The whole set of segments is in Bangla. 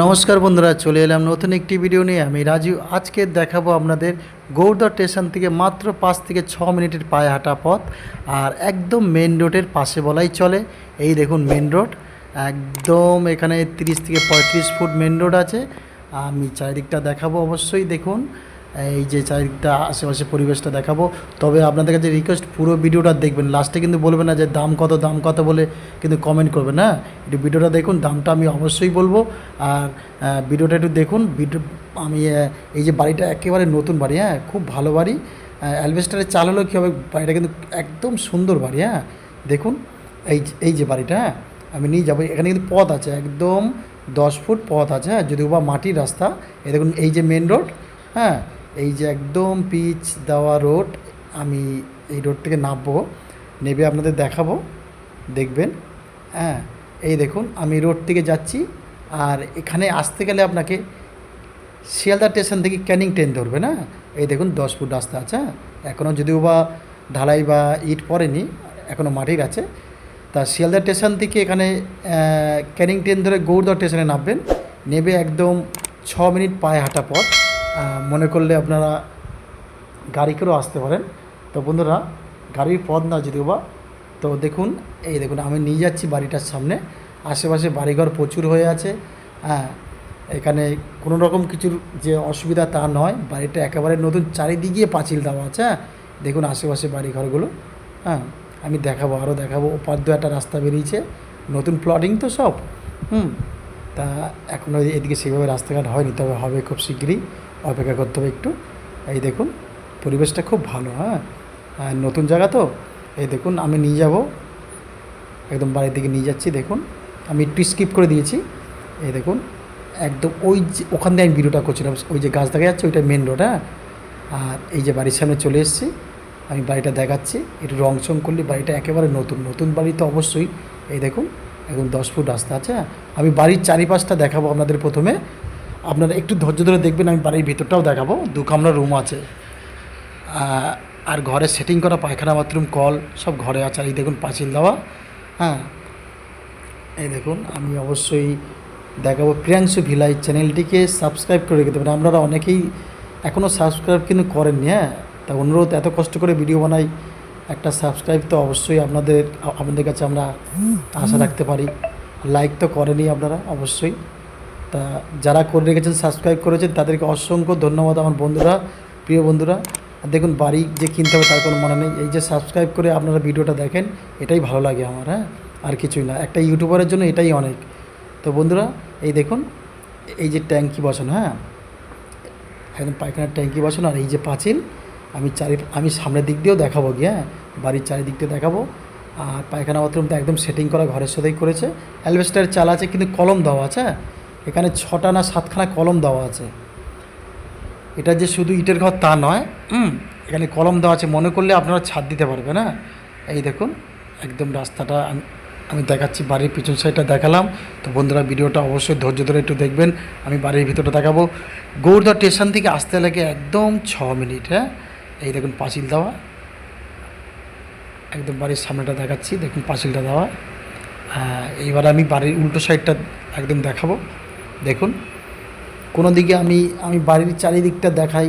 নমস্কার বন্ধুরা, চলে এলাম নতুন একটি ভিডিও নিয়ে। আমি রাজু আজকে দেখাবো আপনাদের গৌড়দা স্টেশন থেকে মাত্র পাঁচ থেকে ছ মিনিটের পায়ে হাঁটা পথ, আর একদম মেন রোডের পাশে বলাই চলে। এই দেখুন মেন রোড একদম এখানে তিরিশ থেকে পঁয়ত্রিশ ফুট মেন রোড আছে। আমি চারিদিকটা দেখাবো অবশ্যই, দেখুন। এই যে চারিদিকটা আশেপাশে পরিবেশটা দেখাবো। তবে আপনাদের কাছে রিকোয়েস্ট পুরো ভিডিওটা দেখবেন। লাস্টে কিন্তু বলবেন না যে দাম কত দাম কত বলে কিন্তু কমেন্ট করবেন হ্যাঁ? একটু ভিডিওটা দেখুন, দামটা আমি অবশ্যই বলব। আর ভিডিওটা একটু দেখুন। ভিডিও, আমি এই যে বাড়িটা একেবারে নতুন বাড়ি হ্যাঁ? খুব ভালো বাড়ি। অ্যালভেস্টারে চাল হলেও কী হবে? বাড়িটা কিন্তু একদম সুন্দর বাড়ি হ্যাঁ? দেখুন, এই এই যে বাড়িটা হ্যাঁ? আমি নিয়ে যাব। এখানে কিন্তু পথ আছে, একদম দশ ফুট পথ আছে হ্যাঁ? যদিও বা মাটির রাস্তা। এই দেখুন, এই যে মেন রোড হ্যাঁ? এই যে একদম পিচ দেওয়া রোড, আমি এই রোড থেকে নামবো, নেবে আপনাদের দেখাবো, দেখবেন। হ্যাঁ এই দেখুন, আমি রোড থেকে যাচ্ছি, আর এখানে আসতে গেলে আপনাকে শিয়ালদা স্টেশন থেকে ক্যানিং ট্রেন ধরবে না? এই দেখুন, দশ ফুট রাস্তা আছে হ্যাঁ? এখনও যদিও বা ঢালাই বা ইট পড়েনি এখনও মাটির আছে। তা শিয়ালদা স্টেশন থেকে এখানে ক্যানিং ট্রেন ধরে গৌরদা স্টেশনে নামবেন, নেবে একদম ছ মিনিট পায়ে হাঁটা পথ। মনে করলে আপনারা গাড়ি করেও আসতে পারেন। তো বন্ধুরা, গাড়ির পথ না যদিও বা, তো দেখুন, এই দেখুন, আমি নিয়ে যাচ্ছি বাড়িটার সামনে। আশেপাশে বাড়িঘর প্রচুর হয়ে আছে। হ্যাঁ এখানে কোনো রকম কিছুর যে অসুবিধা তা নয়। বাড়িটা একেবারে নতুন চারিদিকে পাঁচিল দেওয়া আছে হ্যাঁ। দেখুন, আশেপাশে বাড়িঘরগুলো হ্যাঁ। আমি দেখাবো, আরও দেখাবো। ওপার দু একটা রাস্তা বেরিয়েছে। নতুন প্লটিং তো সব, হুম। তা এখনও এদিকে সেভাবে রাস্তাঘাট হয়নি, তবে হবে খুব শীঘ্রই অপেক্ষা করতে হবে একটু। এই দেখুন, পরিবেশটা খুব ভালো হ্যাঁ? আর নতুন জায়গা তো? এই দেখুন, আমি নিয়ে যাব। একদম বাড়ির দিকে নিয়ে যাচ্ছি, দেখুন। আমি একটু স্কিপ করে দিয়েছি। এই দেখুন, একদম ওই যে, ওখান দিয়ে আমি ভিডিওটা করছিলাম। ওই যে গাছ দেখা যাচ্ছে ওইটা মেন রোড হ্যাঁ? আর এই যে বাড়ির সামনে চলে এসেছি। আমি বাড়িটা দেখাচ্ছি। একটু রং চং করলে বাড়িটা একেবারে নতুন নতুন বাড়ি তো অবশ্যই। এই দেখুন, একদম দশ ফুট রাস্তা আছে হ্যাঁ। আমি বাড়ির চারিপাশটা দেখাবো আপনাদের প্রথমে। আপনারা একটু ধৈর্য ধরে দেখবেন, আমি বাড়ির ভিতরটাও দেখাবো। দু কামরা রুম আছে। আর ঘরে সেটিং করা, পায়খানা বাথরুম কল সব ঘরে আছে। আর এই দেখুন পাঁচিল দেওয়া। হ্যাঁ এই দেখুন, আমি অবশ্যই দেখাবো। প্রিয়াংশু ভিলাই চ্যানেলটিকে সাবস্ক্রাইব করে রেখে দেবেন। আপনারা অনেকেই এখনও সাবস্ক্রাইব কিন্তু করেননি হ্যাঁ? তা অনুরোধ, এত কষ্ট করে ভিডিও বানাই, একটা সাবস্ক্রাইব তো অবশ্যই আপনাদের আপনাদের কাছে আমরা আশা রাখতে পারি। লাইক তো করেনি আপনারা, অবশ্যই। তা যারা করে রেখেছেন সাবস্ক্রাইব করেছেন, তাদেরকে অসংখ্য ধন্যবাদ আমার বন্ধুরা, প্রিয় বন্ধুরা। দেখুন, বাড়ি যে কিনতে হবে তার কোনো মনে নেই। এই যে সাবস্ক্রাইব করে আপনারা ভিডিওটা দেখেন, এটাই ভালো লাগে আমার হ্যাঁ? আর কিছুই না। একটা ইউটিউবারের জন্য এটাই অনেক। তো বন্ধুরা, এই দেখুন, এই যে ট্যাঙ্কি বসানো হ্যাঁ? একদম পায়খানার ট্যাঙ্কি বসানো, আর এই যে পাঁচিল, আমি চারি, আমি সামনের দিক দিয়েও দেখাবো গিয়ে হ্যাঁ? বাড়ির চারিদিক দিয়ে দেখাবো। আর পায়খানা বাথরুমটা একদম সেটিং করা, ঘরের সাথেই করেছে। অ্যালভেস্টার চাল আছে, কিন্তু কলম দেওয়া আছে হ্যাঁ? এখানে ছটা না সাতখানা কলম দেওয়া আছে। এটা যে শুধু ইটের ঘর তা নয় হুম। এখানে কলম দেওয়া আছে। মনে করলে আপনারা ছাদ দিতে পারবেন হ্যাঁ? এই দেখুন একদম রাস্তাটা আমি আমি দেখাচ্ছি বাড়ির পিছন সাইডটা দেখালাম। তো বন্ধুরা ভিডিওটা অবশ্যই ধৈর্য ধরে একটু দেখবেন আমি বাড়ির ভিতরটা দেখাবো। গৌরদা স্টেশন থেকে আসতে লাগে একদম ছ মিনিট হ্যাঁ? এই দেখুন পাঁচিল দেওয়া। একদম বাড়ির সামনেটা দেখাচ্ছি দেখুন পাঁচিলটা দেওয়া। হ্যাঁ, এইবার আমি বাড়ির উল্টো সাইডটা একদম দেখাবো। দেখুন কোনো দিকে আমি আমি বাড়ির চারিদিকটা দেখাই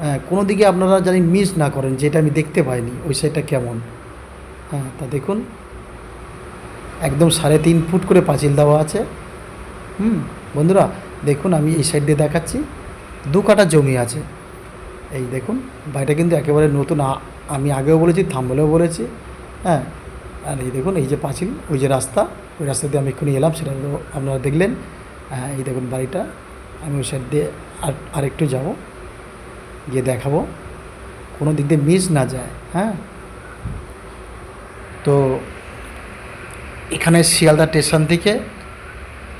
হ্যাঁ, কোনো দিকে আপনারা জানি মিস না করেন যেটা আমি দেখতে পাইনি ওই সাইডটা কেমন? হ্যাঁ তা দেখুন একদম সাড়ে তিন ফুট করে পাঁচিল দেওয়া আছে হুম বন্ধুরা দেখুন আমি এই সাইড দিয়ে দেখাচ্ছি দু কাটা জমি আছে এই দেখুন বাড়িটা কিন্তু একেবারে নতুন আমি আগেও বলেছি থাম্বলেও বলেছি হ্যাঁ আর এই দেখুন এই যে পাঁচিল ওই যে রাস্তা ওই রাস্তা দিয়ে আমি এক্ষুনি এলাম সেটা আপনারা দেখলেন এই দেখুন বাড়িটা। আমি ওই সাইড দিয়ে আর, আরেকটু যাব। গিয়ে দেখাবো। কোনো দিক দিয়ে মিস না যায় হ্যাঁ? তো এখানে শিয়ালদা স্টেশন থেকে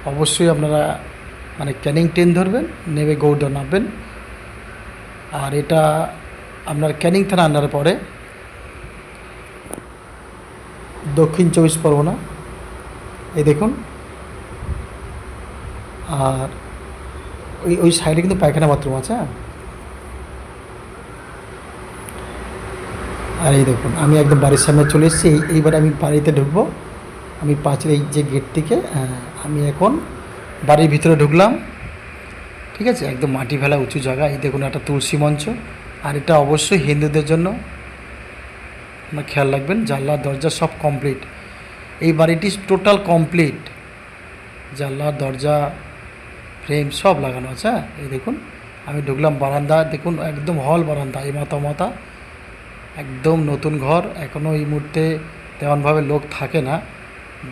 অবশ্যই আপনারা মানে ক্যানিং ট্রেন ধরবেন নেবে গৌড় নামবেন। আর এটা আপনার ক্যানিং থানা আন্ডারে পড়ে দক্ষিণ চব্বিশ পরগনা। এই দেখুন আর ওই ওই সাইডে কিন্তু পায়খানা বাথরুম আছে হ্যাঁ? আর এই দেখুন, আমি একদম বাড়ির সামনে চলে এসেছি, এই, এইবার আমি বাড়িতে ঢুকবো। আমি পাঁচের এই যে গেট থেকে আমি এখন বাড়ির ভিতরে ঢুকলাম, ঠিক আছে? একদম মাটি ফেলা উঁচু জায়গা, এই দেখুন একটা তুলসী মঞ্চ, আর এটা অবশ্যই হিন্দুদের জন্য। আপনার খেয়াল রাখবেন জানলা দরজা সব কমপ্লিট এই বাড়িটি টোটাল কমপ্লিট জানলা দরজা ফ্রেম সব লাগানো আছে হ্যাঁ? এই দেখুন, আমি ঢুকলাম বারান্দা, দেখুন, একদম হল বারান্দা, এই মাথা মাথা। একদম নতুন ঘর এখনও এই মুহূর্তে তেমনভাবে লোক থাকে না।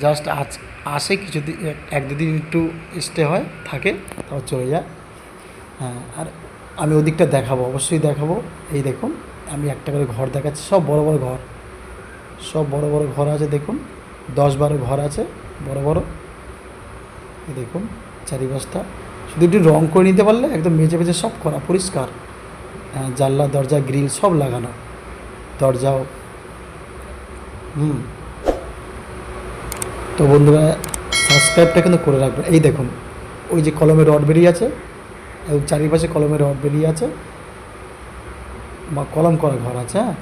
জাস্ট আজ, আসে কিছুদিন, এক- এক দুদিন একটু স্টে হয়, থাকে, তারপর চলে যায়। হ্যাঁ আর আমি ওদিকটা দেখাবো, অবশ্যই দেখাবো। এই দেখুন, আমি একটা করে ঘর দেখাচ্ছি, সব বড় বড় ঘর। সব বড় বড় ঘর আছে, দেখুন, দশ বারো ঘর আছে, বড় বড়। এই দেখুন, চারিপাশটা। শুধু একটু রং করে নিতে পারলে একদম মেঝে মেঝে সব করা পরিষ্কার। হ্যাঁ, জানলা দরজা গ্রিল সব লাগানো। দরজাও। হুম। তো বন্ধুরা সাবস্ক্রাইবটা কিন্তু করে রাখবেন। এই দেখুন ওই যে কলমের রড বেরিয়ে আছে এবং চারিপাশে কলমের রড বেরিয়ে আছে। বা কলম করা ঘর আছে হ্যাঁ?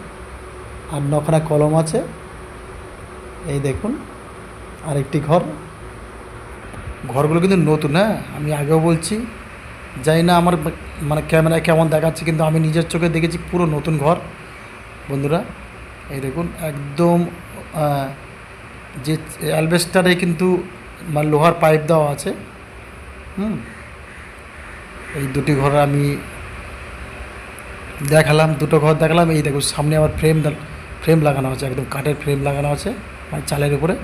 আর নখানা কলম আছে। এই দেখুন আরেকটি ঘর। ঘরগুলো কিন্তু নতুন হ্যাঁ? আমি আগেও বলছি, জানি না আমার মানে ক্যামেরায় কেমন দেখাচ্ছে, কিন্তু আমি নিজের চোখে দেখেছি পুরো নতুন ঘর। বন্ধুরা, এই দেখুন, একদম যে অ্যালবেস্টারে কিন্তু মানে লোহার পাইপ দেওয়া আছে, হুম? এই দুটি ঘর আমি দেখালাম, দুটো ঘর দেখালাম, এই দেখুন, সামনে আবার ফ্রেম ফ্রেম লাগানো আছে, একদম কাঠের ফ্রেম লাগানো আছে মানে চালের উপরে।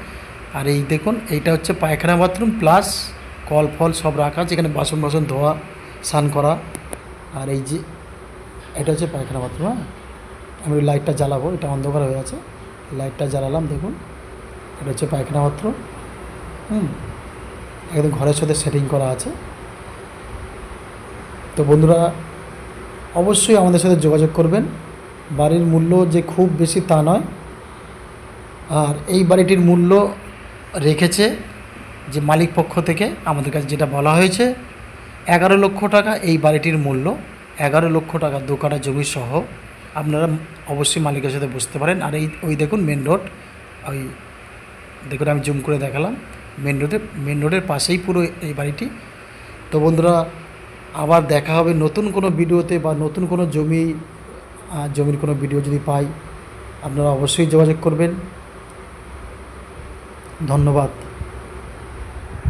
আর এই দেখুন, এইটা হচ্ছে পায়খানা বাথরুম প্লাস কল ফল সব রাখা আছে, এখানে বাসন বাসন ধোয়া, স্নান করা। আর এই যে, এটা হচ্ছে পায়খানা বাথরুম হ্যাঁ? আমি লাইটটা জ্বালাবো, এটা অন্ধকার হয়ে আছে। লাইটটা জ্বালালাম, দেখুন, এটা হচ্ছে পায়খানা বাথরুম, হুম? একদম ঘরের সাথে সেটিং করা আছে। তো বন্ধুরা, অবশ্যই আমাদের সাথে যোগাযোগ করবেন। বাড়ির মূল্য যে খুব বেশি তা নয়। আর এই বাড়িটির মূল্য রেখেছে যে মালিক পক্ষ থেকে আমাদের কাছে যেটা বলা হয়েছে, এগারো লক্ষ টাকা এই বাড়িটির মূল্য, এগারো লক্ষ টাকা দু কাঠা জমি সহ আপনারা অবশ্যই মালিকের সাথে বুঝতে পারেন। আর এই, ওই দেখুন মেন রোড ওই দেখুন আমি জুম করে দেখালাম মেন রোডের মেন রোডের পাশেই পুরো এই বাড়িটি। তো বন্ধুরা, আবার দেখা হবে নতুন কোনো ভিডিওতে বা নতুন কোনো জমি জমির কোনো ভিডিও যদি পাই, আপনারা অবশ্যই যোগাযোগ করবেন। ধন্যবাদ।